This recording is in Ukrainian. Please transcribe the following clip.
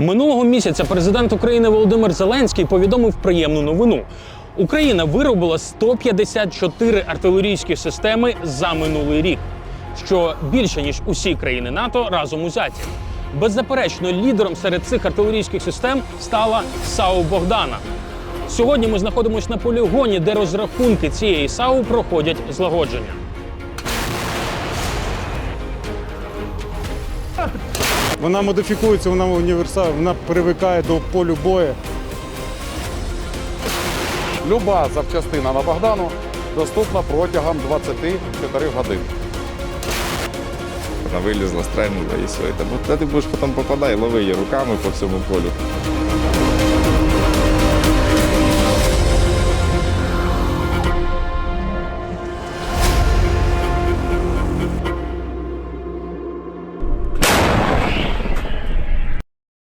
Минулого місяця президент України Володимир Зеленський повідомив приємну новину. Україна виробила 154 артилерійські системи за минулий рік, що більше ніж усі країни НАТО разом узяті. Беззаперечно, лідером серед цих артилерійських систем стала САУ Богдана. Сьогодні ми знаходимося на полігоні, де розрахунки цієї САУ проходять злагодження. Вона модифікується, вона універсальна, вона привикає до полю бою. Люба запчастина на Богдану доступна протягом 24 годин. Вона вилізла, стрельнула і все. Та, бо- ти будеш потім попадає, лови її руками по всьому полю.